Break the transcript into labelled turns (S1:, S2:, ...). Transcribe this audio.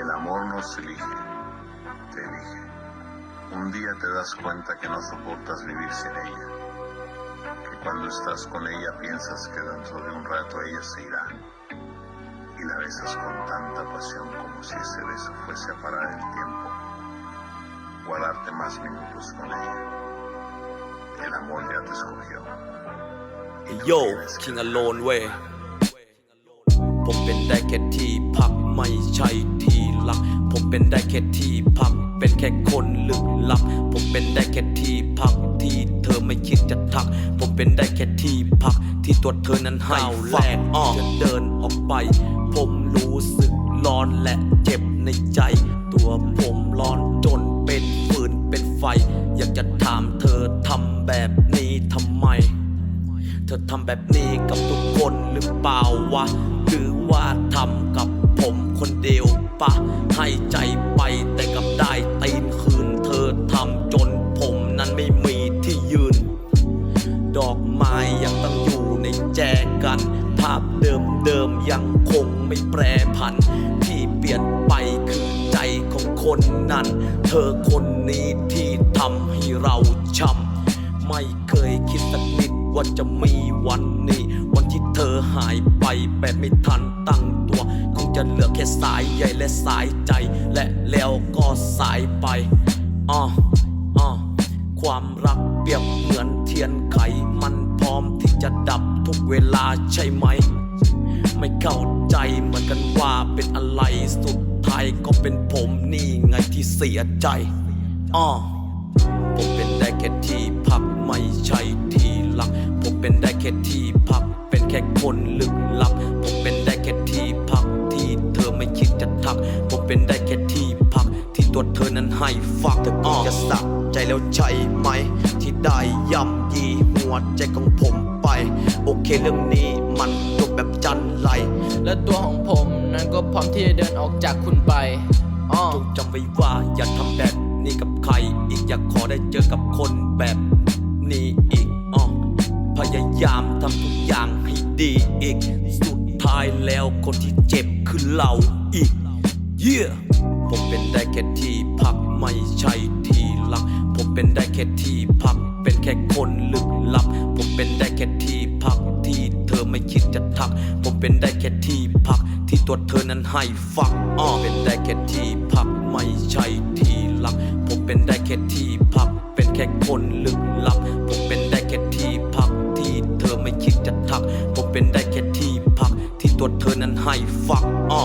S1: El amor no se elige, te elige. Un día te das cuenta que no soportas vivir sin ella, que cuando estás con ella piensas que dentro de un rato ella se irá y la besas con tanta pasión como si ese beso fuese a parar el tiempo o a darte más minutos con ella. El amor ya te escogió. y tú
S2: โย
S1: tienes que
S2: คิงอโลนเว้ยผมเป็นได้แค่ที่พักไม่ใช่ที่ รักผมเป็นได้แค่ที่พัก เป็นแค่คนลึกลับ ผมเป็นได้แค่ที่พักที่เธอไม่คิดจะทัก ผมเป็นได้แค่ที่พัก ที่ตัวเธอนั้นให้แรกอ้อจะเดินออกไป ผมรู้สึกร้อนและเจ็บในใจ ตัวผมร้อนจนเป็นฟืนเป็นไฟ อยากจะถามเธอทำแบบนี้ทำไม เธอทำแบบนี้กับทุกคนหรือเปล่าวะ หรือว่าทำกับผมคนเดียว ปะ ให้ใจไปแต่กับได้ตีนคืนเธอทำจนผมนั้นไม่มีที่ยืน ดอกไม้ยังต้องอยู่ในแจกัน ภาพเดิมเดิมยังคงไม่แปรผัน ที่เปลี่ยนไปคือใจของคนนั้น เธอคนนี้ที่ทำให้เราช้ำไม่เคยคิดสักนิดว่าจะมีวันนี้ วันที่เธอหายไปแบบไม่ทันตั้งตัว จะเหลือแค่สายใยและสายใจ และแล้วก็สายไปอ้ออ้อความรักเปรียบเหมือนเทียนไข มันพร้อมที่จะดับทุกเวลาใช่ไหม ไม่เข้าใจเหมือนกันว่าเป็นอะไรสุดท้ายก็เป็นผมนี่ไงที่เสียใจอ้อผมเป็นได้แค่ที่พักไม่ใช่ที่รัก ผมเป็นได้แค่ที่พักเป็นแค่คนลึก ฟักเธออ้อจะสักใจแล้วใช่ไหม ที่ได้ย่ำยีหัวใจของผมไป โอเคเรื่องนี้มันจบแบบจันไร
S3: และตัวของผมนั้นก็พร้อมที่จะเดินออกจากคุณไปอ้อ
S2: จงจำไว้ว่าอย่าทำแบบนี้กับใคร อีกอยากขอได้เจอกับคนแบบนี้อีกอ้อพยายามทำทุกอย่างให้ดีอีก สุดท้ายแล้วคนที่เจ็บคือเราอีก เยี่ยผมเป็นได้แค่ที่พัก ไม่ใช่ที่รัก ผมเป็นได้แค่ที่พัก เป็นแค่คนลึกลับ ผมเป็นได้แค่ที่พักที่เธอไม่คิดจะทัก ผมเป็นได้แค่ที่พัก ที่ตัวเธอนั้นให้ฟักอ้อเป็นได้แค่ที่พักไม่ใช่ที่รัก ผมเป็นได้แค่ที่พัก เป็นแค่คนลึกลับ ผมเป็นได้แค่ที่พัก ที่เธอไม่คิดจะทัก ผมเป็นได้แค่ที่พัก ที่ตัวเธอนั้นให้ฟักอ้อ